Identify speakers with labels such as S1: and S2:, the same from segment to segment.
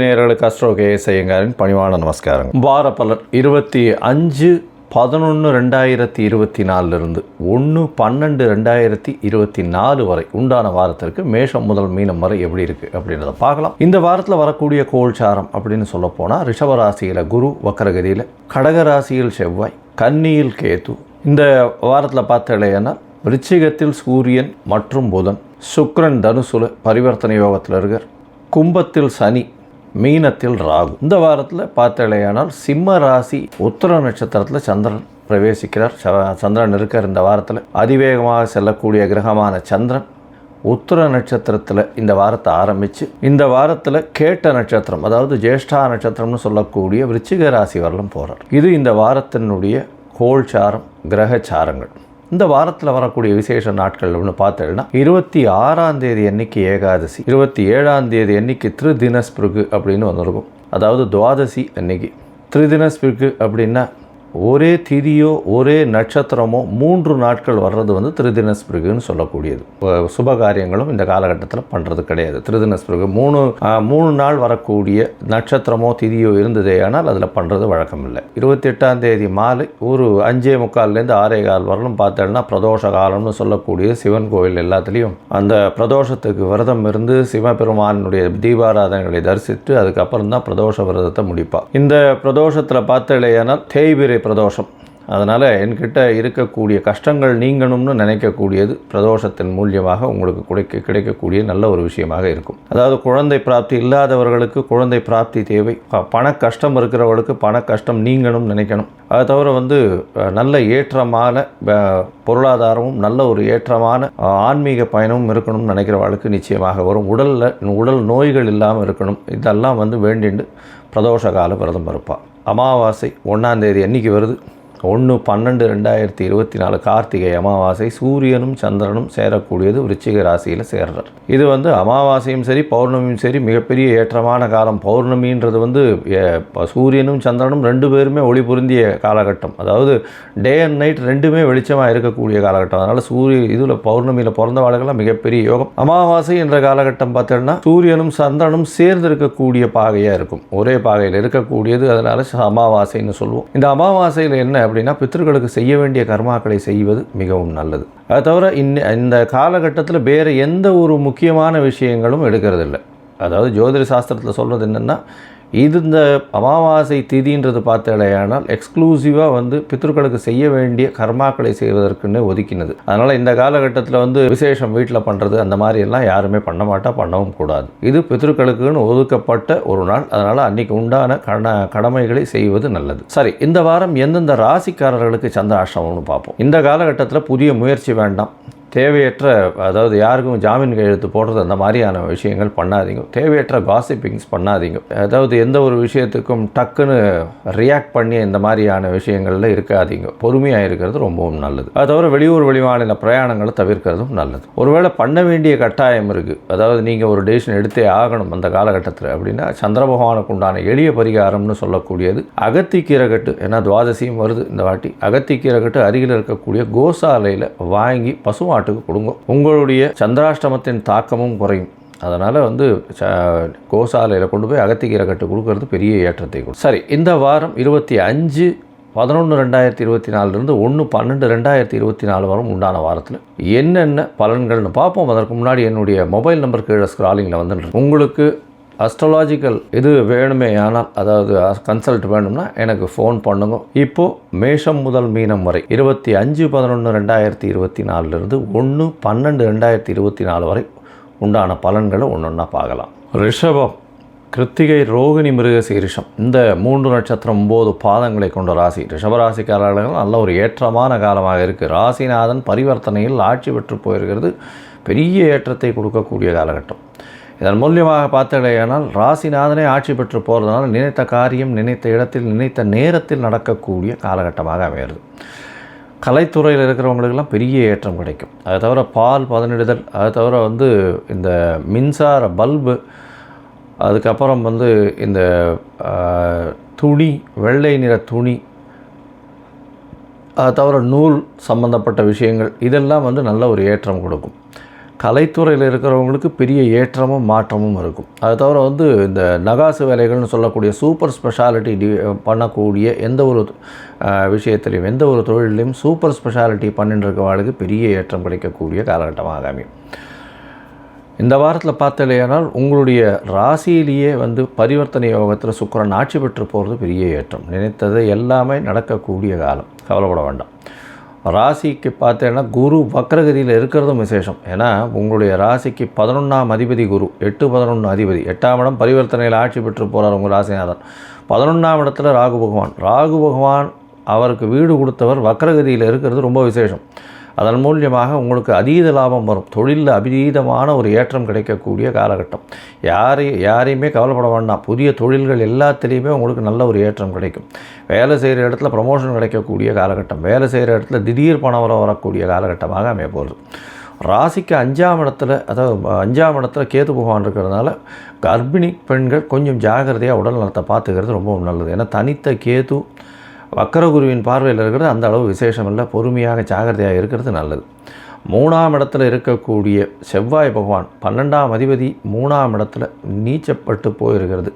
S1: நேயர்களுக்கு astro KS ஐயங்காரின் பணிவான நமஸ்காரம் வார பலன் இருபத்தி அஞ்சு பதினொன்று ரெண்டாயிரத்தி இருபத்தி நாலுலேருந்து ஒன்று பன்னெண்டு ரெண்டாயிரத்தி இருபத்தி நாலு வரை உண்டான வாரத்திற்கு மேஷம் முதல் மீனம் வரை எப்படி இருக்குது அப்படின்றத பார்க்கலாம். இந்த வாரத்தில் வரக்கூடிய கோல்சாரம் அப்படின்னு சொல்லப்போனால் ரிஷபராசியில் குரு வக்கரகதியில் கடகராசியில் செவ்வாய் கன்னியில் கேத்து இந்த வாரத்தில் பார்த்தலையானா விருச்சிகத்தில் சூரியன் மற்றும் புதன் சுக்ரன் தனுசுல பரிவர்த்தனை யோகத்தில் இருக்கார். கும்பத்தில் சனி மீனத்தில் ராகு. இந்த வாரத்தில் பார்த்தலையானால் சிம்ம ராசி உத்தர நட்சத்திரத்தில் சந்திரன் பிரவேசிக்கிறார். ச- சந்திரன் இருக்கார் இந்த வாரத்தில். அதிவேகமாக செல்லக்கூடிய கிரகமான சந்திரன் உத்தர நட்சத்திரத்தில் இந்த வாரத்தை ஆரம்பித்து இந்த வாரத்தில் கேட்ட நட்சத்திரம் அதாவது ஜேஷ்டா நட்சத்திரம்னு சொல்லக்கூடிய விருச்சிக ராசி வரலும் போகிறார் இது இந்த வாரத்தினுடைய கோல்சாரம் கிரகச்சாரங்கள். இந்த வாரத்தில் வரக்கூடிய விசேஷ நாட்கள் ஒன்று பார்த்தேன்னா இருபத்தி ஆறாம் தேதி அன்னைக்கு ஏகாதசி இருபத்தி ஏழாம் தேதி அன்னைக்கு திருதினஸ்பிருகு அப்படின்னு ஒன்று இருக்கும். அதாவது துவாதசி அன்னைக்கு. திருதினஸ்பிருகு அப்படின்னா ஒரே திதியோ ஒரே நட்சத்திரமோ மூன்று நாட்கள் வர்றது வந்து திருதினஸ்பிருகுன்னு சொல்லக்கூடியது. அஹ் சுப காரியங்களும் இந்த காலகட்டத்தில் பண்ணுறது கிடையாது. திருதினஸ்பிருகு மூணு மூணு நாள் வரக்கூடிய நட்சத்திரமோ திதியோ இருந்ததே ஆனால் அதில் பண்ணுறது வழக்கம் இல்லை இருபத்தி எட்டாம் தேதி மாலை ஒரு அஞ்சே முக்கால்லேருந்து ஆறே கால் வரலும் பார்த்தோம்னா பிரதோஷ காலம்னு சொல்லக்கூடிய சிவன் கோவில் எல்லாத்துலேயும் அந்த பிரதோஷத்துக்கு விரதம் இருந்து சிவபெருமானுடைய தீபாராதனைகளை தரிசித்து அதுக்கப்புறம் தான் பிரதோஷ விரதத்தை முடிப்பாள் இந்த பிரதோஷத்தில் பார்த்தலையானால் தேய்பிரை பிரதோஷம். அதனால் என்கிட்ட இருக்கக்கூடிய கஷ்டங்கள் நீங்கணும்னு நினைக்கக்கூடியது பிரதோஷத்தின் மூலியமாக உங்களுக்கு கிடைக்க கிடைக்கக்கூடிய நல்ல ஒரு விஷயமாக இருக்கும். அதாவது குழந்தை பிராப்தி இல்லாதவர்களுக்கு குழந்தை பிராப்தி தேவை. ப- பண கஷ்டம் இருக்கிறவர்களுக்கு பண கஷ்டம் நீங்கணும்னு நினைக்கணும். அதை தவிர வந்து நல்ல ஏற்றமான பொருளாதாரமும் நல்ல ஒரு ஏற்றமான ஆன்மீக பயணமும் இருக்கணும்னு நினைக்கிறவர்களுக்கு நிச்சயமாக வரும். உடலில் உடல் நோய்கள் இல்லாமல் இருக்கணும். இதெல்லாம் வந்து வேண்டிண்டு பிரதோஷ கால விரதம் இருப்பாள் அமாவாசை ஒன்றாந்தேதி அன்றைக்கி வருது. ஒன்று பன்னெண்டு ரெண்டாயிரத்தி இருபத்தி நாலு கார்த்திகை அமாவாசை சூரியனும் சந்திரனும் சேரக்கூடியது விருச்சிக ராசியில் சேர்றார். இது வந்து அமாவாசையும் சரி பௌர்ணமியும் சரி மிகப்பெரிய ஏற்றமான காலம். பௌர்ணமின்றது வந்து ப- சூரியனும் சந்திரனும் ரெண்டு பேருமே ஒளி பொருந்திய காலகட்டம். அதாவது டே அண்ட் நைட் ரெண்டுமே வெளிச்சமாக இருக்கக்கூடிய காலகட்டம். அதனால் சூரிய இதில் பௌர்ணமியில் பிறந்தவாளுகள்லாம் மிகப்பெரிய யோகம். அமாவாசை என்ற காலகட்டம் பார்த்தோம்னா சூரியனும் சந்திரனும் சேர்ந்து இருக்கக்கூடிய பாகையாக இருக்கும். ஒரே பாகையில் இருக்கக்கூடியது அதனால் அமாவாசைன்னு சொல்லுவோம் இந்த அமாவாசையில் என்ன அப்படின்னா பித்தர்களுக்கு செய்ய வேண்டிய கர்மாக்களை செய்வது மிகவும் நல்லது. அது தவிர இன்ன இந்த காலகட்டத்தில் வேறு எந்த ஒரு முக்கியமான விஷயங்களும் எடுக்கிறதில்ல. அதாவது ஜோதிட சாஸ்திரத்தில் சொல்கிறது என்னென்னா இது இந்த அமாவாசை திதின்றது பார்த்தாலேயானால் எக்ஸ்க்ளூசிவாக வந்து பித்ருக்களுக்கு செய்ய வேண்டிய கர்மாக்களை செய்வதற்குன்னு ஒதுக்கினது. அதனால் இந்த காலகட்டத்தில் வந்து விசேஷம் வீட்டில் பண்ணுறது அந்த மாதிரி எல்லாம் யாருமே பண்ண மாட்டா பண்ணவும் கூடாது. இது பித்ருக்களுக்குன்னு ஒதுக்கப்பட்ட ஒரு நாள். அதனால் அன்னைக்கு உண்டான கட கடமைகளை செய்வது நல்லது. சரி இந்த வாரம் எந்தெந்த ராசிக்காரர்களுக்கு சந்திராஷ்டமம்னு பார்ப்போம். இந்த காலகட்டத்தில் புதிய முயற்சி வேண்டாம். தேவையற்ற அதாவது யாருக்கும் ஜாமீன் கையெழுத்து போடுறது அந்த மாதிரியான விஷயங்கள் பண்ணாதீங்க. தேவையற்ற காசிப்பிங்ஸ் பண்ணாதீங்க. அதாவது எந்த ஒரு விஷயத்துக்கும் டக்குன்னு ரியாக்ட் பண்ணி இந்த மாதிரியான விஷயங்களில் இருக்காதீங்க. பொறுமையாக இருக்கிறது ரொம்பவும் நல்லது. அது தவிர வெளியூர் வெளிமாநில பிரயாணங்களை தவிர்க்கிறதும் நல்லது. ஒருவேளை பண்ண வேண்டிய கட்டாயம் இருக்குது அதாவது நீங்கள் ஒரு டெசிஷன் எடுத்தே ஆகணும் அந்த காலகட்டத்தில் அப்படின்னா சந்திர பகவானுக்கு உண்டான எளிய பரிகாரம்னு சொல்லக்கூடியது அகத்திக்கீரை கட்டு ஏன்னா துவாதசியும் வருது இந்த வாட்டி. அகத்திக்கீரை கட்டு அருகில் இருக்கக்கூடிய கோசாலையில் வாங்கி பசுவான மாட்டுக்கு கொடுங்க. உங்களுடைய சந்திராஷ்டமத்தின் தாக்கமும் குறையும். அதனால் வந்து ச கோசாலையில் கொண்டு போய் அகத்திக்கீரை கட்டு கொடுக்கறது பெரிய ஏற்றத்தை கொடுக்கும். சரி இந்த வாரம் இருபத்தி அஞ்சு பதினொன்று ரெண்டாயிரத்தி இருபத்தி நாலுலேருந்து ஒன்று பன்னெண்டு ரெண்டாயிரத்தி இருபத்தி நாலு வாரம் உண்டான வாரத்தில் என்னென்ன பலன்கள்னு பார்ப்போம். அதற்கு முன்னாடி என்னுடைய மொபைல் நம்பர் கீழே ஸ்க்ராலிங்கில் வந்துட்டு உங்களுக்கு அஸ்ட்ராலாஜிக்கல் இது வேணுமே ஆனால் அதாவது கன்சல்ட் வேணும்னா எனக்கு ஃபோன் பண்ணுங்க. இப்போது மேஷம் முதல் மீனம் வரை இருபத்தி அஞ்சு பதினொன்று ரெண்டாயிரத்தி இருபத்தி நாலுலேருந்து ஒன்று பன்னெண்டு ரெண்டாயிரத்தி இருபத்தி நாலு வரை உண்டான பலன்களை ஒன்று ஒன்றா பார்க்கலாம். ரிஷபம் கிருத்திகை ரோகிணி மிருகசீரிஷம் இந்த மூன்று நட்சத்திரம் ஒம்பது பாதங்களை கொண்ட ராசி. ரிஷபராசிக்காரர்கள் நல்ல ஒரு ஏற்றமான காலமாக இருக்குது ராசிநாதன் பரிவர்த்தனையில் ஆட்சி பெற்று போயிருக்கிறது. பெரிய ஏற்றத்தை கொடுக்கக்கூடிய காலகட்டம். இதன் மூலியமாக பார்த்தடையானால் ராசிநாதனே ஆட்சி பெற்று போகிறதுனால நினைத்த காரியம் நினைத்த இடத்தில் நினைத்த நேரத்தில் நடக்கக்கூடிய காலகட்டமாக அமையிறது கலைத்துறையில் இருக்கிறவங்களுக்கெல்லாம் பெரிய ஏற்றம் கிடைக்கும். அதை தவிர பால் பதனிடுதல் அதை தவிர வந்து இந்த மின்சார பல்பு அதுக்கப்புறம் வந்து இந்த துணி வெள்ளை நிற துணி அதை தவிர நூல் சம்பந்தப்பட்ட விஷயங்கள் இதெல்லாம் வந்து நல்ல ஒரு ஏற்றம் கொடுக்கும். கலைத்துறையில் இருக்கிறவங்களுக்கு பெரிய ஏற்றமும் மாற்றமும் இருக்கும். அது தவிர வந்து இந்த நகாசு வேலைகள்னு சொல்லக்கூடிய சூப்பர் ஸ்பெஷாலிட்டி டி பண்ணக்கூடிய எந்த ஒரு விஷயத்திலையும் எந்த ஒரு தொழிலையும் சூப்பர் ஸ்பெஷாலிட்டி பண்ணிட்டு இருக்கவாளுக்கு பெரிய ஏற்றம் கிடைக்கக்கூடிய காலகட்டமாக அமையும். இந்த வாரத்தில் பார்த்தலையானால் உங்களுடைய ராசியிலேயே வந்து பரிவர்த்தனை யோகத்தில் சுக்கிரன் ஆட்சி பெற்று போகிறது பெரிய ஏற்றம். நினைத்தது எல்லாமே நடக்கக்கூடிய காலம். கவலைப்பட வேண்டாம். ராசிக்கு பார்த்தேன்னா குரு வக்ரகதியில் இருக்கிறதும் விசேஷம். ஏன்னா உங்களுடைய ராசிக்கு பதினொன்றாம் அதிபதி குரு எட்டு பதினொன்று அதிபதி. எட்டாம் இடம் பரிவர்த்தனையில் ஆட்சி பெற்று போகிறார் உங்கள் ராசிநாதன். பதினொன்றாம் இடத்துல ராகு பகவான். ராகு பகவான் அவருக்கு வீடு கொடுத்தவர் வக்ரகதியில் இருக்கிறது ரொம்ப விசேஷம். அதன் மூலியமாக உங்களுக்கு அதீத லாபம் வரும். தொழிலில் அபீதமான ஒரு ஏற்றம் கிடைக்கக்கூடிய காலகட்டம். யாரை யாரையுமே கவலைப்பட வேண்டாம். புதிய தொழில்கள் எல்லாத்துலேயுமே உங்களுக்கு நல்ல ஒரு ஏற்றம் கிடைக்கும். வேலை செய்கிற இடத்துல ப்ரமோஷன் கிடைக்கக்கூடிய காலகட்டம். வேலை செய்கிற இடத்துல திடீர் பணம் வர வரக்கூடிய காலகட்டமாக அமைய போகுது. ராசிக்கு அஞ்சாம் இடத்துல அதாவது அஞ்சாம் இடத்துல கேது பகவான் இருக்கிறதுனால கர்ப்பிணி பெண்கள் கொஞ்சம் ஜாகிரதையாக உடல் நலத்தை பார்த்துக்கிறது ரொம்பவும் நல்லது. ஏன்னா தனித்த கேது வக்கரகுருவின் பார்வையில் இருக்கிறது அந்த அளவு விசேஷம் இல்லை பொறுமையாக ஜாகிரதையாக இருக்கிறது நல்லது. மூணாம் இடத்துல இருக்கக்கூடிய செவ்வாய் பகவான் பன்னெண்டாம் அதிபதி மூணாம் இடத்துல நீச்சப்பட்டு போயிருக்கிறது.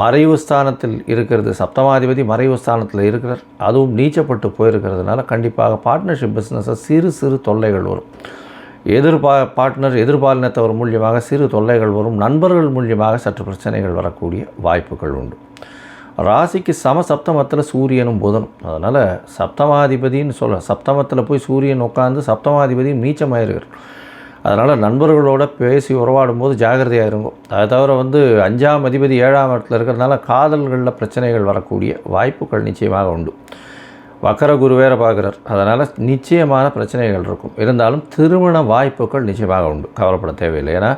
S1: மறைவு ஸ்தானத்தில் இருக்கிறது சப்தமாதிபதி மறைவு ஸ்தானத்தில் இருக்கிறார். அதுவும் நீச்சப்பட்டு போயிருக்கிறதுனால கண்டிப்பாக பார்ட்னர்ஷிப் பிஸ்னஸை சிறு சிறு தொல்லைகள் வரும். எதிர்பா பார்ட்னர் எதிர்பாலினத்தவர் மூலியமாக சிறு தொல்லைகள் வரும். நண்பர்கள் மூலியமாக சற்று பிரச்சனைகள் வரக்கூடிய வாய்ப்புகள் உண்டு. ராசிக்கு சம சப்தமத்தில் சூரியனும் புதனும். அதனால் சப்தமாதிபதின்னு சொல்ல சப்தமத்தில் போய் சூரியன் உட்காந்து சப்தமாதிபதியும் நீச்சமாயிருக்கிறார் அதனால் நண்பர்களோட பேசி உறவாடும் போது ஜாகிரதையாக இருக்கும் அதை தவிர வந்து அஞ்சாம் அதிபதி ஏழாம் இடத்துல இருக்கிறதுனால காதல்களில் பிரச்சனைகள் வரக்கூடிய வாய்ப்புகள் நிச்சயமாக உண்டு. வக்கர குரு வேற பார்க்குறார். அதனால் நிச்சயமான பிரச்சனைகள் இருக்கும். இருந்தாலும் திருமண வாய்ப்புகள் நிச்சயமாக உண்டு. கவலைப்பட தேவையில்லை. ஏன்னா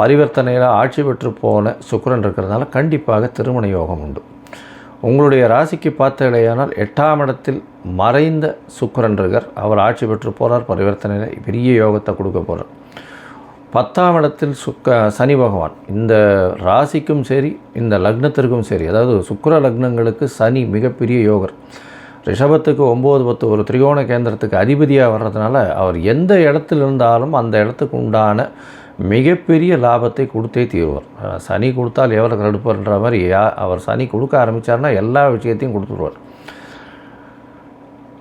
S1: பரிவர்த்தனையில் ஆட்சி பெற்று போன சுக்கிரன் இருக்கிறதுனால கண்டிப்பாக திருமண யோகம் உண்டு. உங்களுடைய ராசிக்கு பார்த்தடையானால் எட்டாம் இடத்தில் மறைந்த சுக்கிரன் இருக்கார். அவர் ஆட்சி பெற்று போகிறார் பரிவர்த்தனையில் பெரிய யோகத்தை கொடுக்க போகிறார் பத்தாம் இடத்தில் சுக்க சனி பகவான். இந்த ராசிக்கும் சரி இந்த லக்னத்திற்கும் சரி அதாவது சுக்கர லக்னங்களுக்கு சனி மிகப்பெரிய யோகர். ரிஷபத்துக்கு ஒம்பது பத்து ஒரு திரிகோண கேந்திரத்துக்கு அதிபதியாக வர்றதுனால அவர் எந்த இடத்துல இருந்தாலும் அந்த இடத்துக்கு உண்டான மிகப்பெரிய லாபத்தை கொடுத்தே தீர்வார். சனி கொடுத்தால் எவ்வளோ கடுப்புன்ற மாதிரி யா அவர் சனி கொடுக்க ஆரம்பித்தார்னா எல்லா விஷயத்தையும் கொடுத்துருவார்.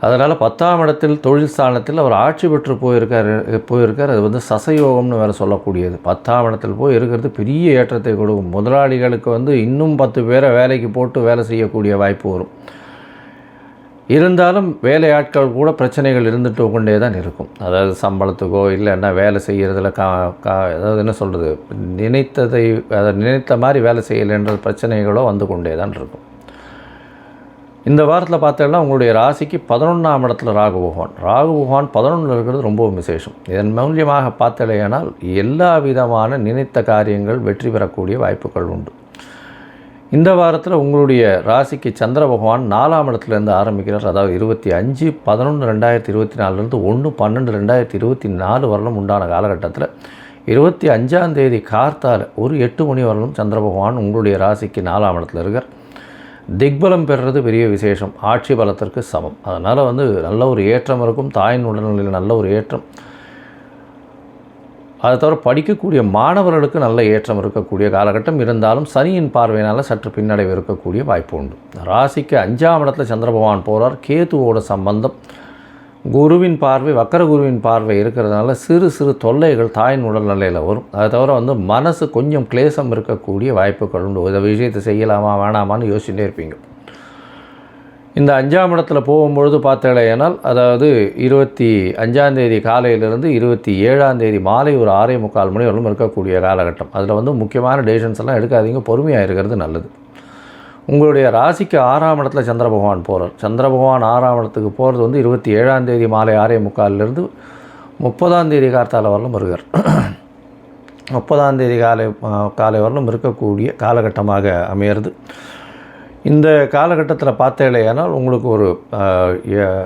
S1: அதனால் பத்தாம் இடத்தில் தொழில் ஸ்தானத்தில் அவர் ஆட்சி பெற்று போயிருக்கார் போயிருக்கார். அது வந்து சசயோகம்னு வேறு சொல்லக்கூடியது. பத்தாம் இடத்தில் போய் இருக்கிறது பெரிய ஏற்றத்தை கொடுக்கும். முதலாளிகளுக்கு வந்து இன்னும் பத்து பேரை வேலைக்கு போட்டு வேலை செய்யக்கூடிய வாய்ப்பு வரும். இருந்தாலும் வேலையாட்கள் கூட பிரச்சனைகள் இருந்துட்டு கொண்டே தான் இருக்கும். அதாவது சம்பளத்துக்கோ இல்லைன்னா வேலை செய்கிறதுல கா கா அதாவது என்ன சொல்கிறது நினைத்ததை அதை நினைத்த மாதிரி வேலை செய்யலைன்ற பிரச்சனைகளோ வந்து கொண்டே தான் இருக்கும். இந்த வாரத்தில் பார்த்தோம்னா உங்களுடைய ராசிக்கு பதினொன்றாம் இடத்துல ராகு பகவான். ராகு பகவான் பதினொன்றில் இருக்கிறது ரொம்பவும் விசேஷம். இதன் மூலியமாக பார்த்தலையானால் எல்லா விதமான நினைத்த காரியங்கள் வெற்றி பெறக்கூடிய வாய்ப்புகள் உண்டு. இந்த வாரத்தில் உங்களுடைய ராசிக்கு சந்திர பகவான் நாலாம் இடத்துலேருந்து ஆரம்பிக்கிறார். அதாவது இருபத்தி அஞ்சு பதினொன்று ரெண்டாயிரத்தி இருபத்தி நாலுலேருந்து ஒன்று பன்னெண்டு ரெண்டாயிரத்தி இருபத்தி நாலு வரலும் உண்டான காலகட்டத்தில் இருபத்தி அஞ்சாம் தேதி கார்த்தால் ஒரு எட்டு மணி வரலும் சந்திர பகவான் உங்களுடைய ராசிக்கு நாலாம் இடத்துல இருக்கார். திக்பலம் பெறுறது பெரிய விசேஷம். ஆட்சி பலத்திற்கு சமம். அதனால் வந்து நல்ல ஒரு ஏற்றம் இருக்கும். தாயின் உடல்நிலையில் நல்ல ஒரு ஏற்றம். அதை தவிர படிக்கக்கூடிய மாணவர்களுக்கு நல்ல ஏற்றம் இருக்கக்கூடிய காலகட்டம் இருந்தாலும் சனியின் பார்வையினால் சற்று பின்னடைவு இருக்கக்கூடிய வாய்ப்பு உண்டு. ராசிக்கு அஞ்சாம் இடத்துல சந்திர பகவான் போகிறார் கேதுவோட சம்பந்தம். குருவின் பார்வை வக்கர குருவின் பார்வை இருக்கிறதுனால சிறு சிறு தொல்லைகள் தாயின் உடல் நிலையில் வரும். அதை தவிர வந்து மனசு கொஞ்சம் கிளேசம் இருக்கக்கூடிய வாய்ப்புகள் உண்டு. இதை விஷயத்தை செய்யலாமா வேணாமான்னு யோசிச்சுட்டே இருப்பீங்க. இந்த அஞ்சாம் இடத்துல போகும்பொழுது பார்த்தேனால் அதாவது இருபத்தி அஞ்சாந்தேதி காலையிலிருந்து இருபத்தி ஏழாந்தேதி மாலை ஒரு ஆறே முக்கால் மணி வரலும் இருக்கக்கூடிய காலகட்டம். அதில் வந்து முக்கியமான டெசிஷன்ஸ் எல்லாம் எடுக்காதீங்க பொறுமையாக இருக்கிறது நல்லது. உங்களுடைய ராசிக்கு ஆறாம் இடத்துல சந்திர பகவான் போகிறார் சந்திர பகவான் ஆறாம் இடத்துக்கு போகிறது வந்து இருபத்தி ஏழாந்தேதி மாலை ஆறே முக்காலிலிருந்து முப்பதாம் தேதி கார்த்தால வரலும் வருகிறார். முப்பதாம் தேதி காலை காலை வரலும் இருக்கக்கூடிய காலகட்டமாக அமையிறது. இந்த காலகட்டத்தில் பார்த்தேலையானால் உங்களுக்கு ஒரு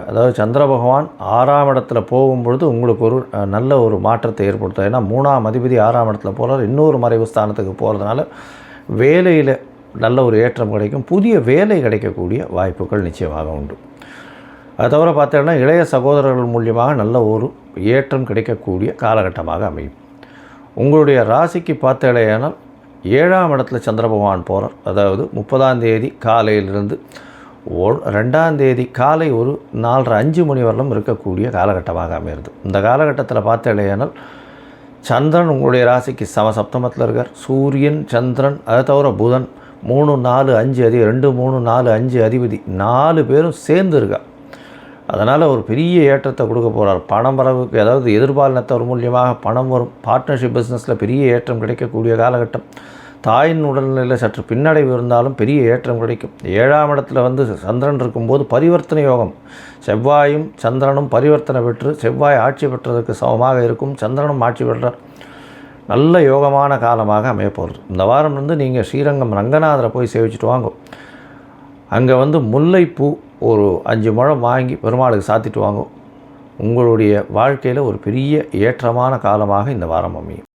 S1: அதாவது சந்திர பகவான் ஆறாம் இடத்துல போகும்பொழுது உங்களுக்கு ஒரு நல்ல ஒரு மாற்றத்தை ஏற்படுத்தும். ஏன்னா மூணாம் அதிபதி ஆறாம் இடத்துல போகிறார் இன்னொரு மறைவு ஸ்தானத்துக்கு போகிறதுனால வேலையில் நல்ல ஒரு ஏற்றம் கிடைக்கும். புதிய வேலை கிடைக்கக்கூடிய வாய்ப்புகள் நிச்சயமாக உண்டு. அது தவிர பார்த்தோன்னா இளைய சகோதரர்கள் மூலியமாக நல்ல ஒரு ஏற்றம் கிடைக்கக்கூடிய காலகட்டமாக அமையும். உங்களுடைய ராசிக்கு பார்த்தேலையானால் ஏழாம் இடத்துல சந்திர பகவான் போகிறார் அதாவது முப்பதாம் தேதி காலையிலிருந்து ஒ ரெண்டாம் தேதி காலை ஒரு நாலரை அஞ்சு மணி வரலும் இருக்கக்கூடிய காலகட்டமாக அமையிறது இந்த காலகட்டத்தில் பார்த்த இல்லையானால் சந்திரன் உங்களுடைய ராசிக்கு சமசப்தமத்தில் இருக்கார். சூரியன் சந்திரன் அதை தவிர புதன் மூணு நாலு அஞ்சு அதி ரெண்டு மூணு நாலு அஞ்சு அதிபதி நாலு பேரும் சேர்ந்து இருக்கா அதனால் ஒரு பெரிய ஏற்றத்தை கொடுக்க போகிறார் பணம் வரவுக்கு அதாவது எதிர்பாலினத்தவர் மூலியமாக பணம் வரும். பார்ட்னர்ஷிப் பிஸ்னஸில் பெரிய ஏற்றம் கிடைக்கக்கூடிய காலகட்டம். தாயின் உடல்நிலையில் சற்று பின்னடைவு இருந்தாலும் பெரிய ஏற்றம் கிடைக்கும். ஏழாம் இடத்துல வந்து சந்திரன் இருக்கும்போது பரிவர்த்தனை யோகம். செவ்வாயும் சந்திரனும் பரிவர்த்தனை பெற்று செவ்வாய் ஆட்சி பெற்றதற்கு சமமாக இருக்கும். சந்திரனும் ஆட்சி பெற்றார். நல்ல யோகமான காலமாக அமையப்போகிறது இந்த வாரம் வந்து நீங்கள் ஸ்ரீரங்கம் ரங்கநாதரை போய் சேவிச்சுட்டு வாங்க. அங்கே வந்து முல்லைப்பூ ஒரு அஞ்சு முழம் வாங்கி பெருமாளுக்கு சாத்திட்டு வாங்க. உங்களுடைய வாழ்க்கையில் ஒரு பெரிய ஏற்றமான காலமாக இந்த வாரம் அமையும்.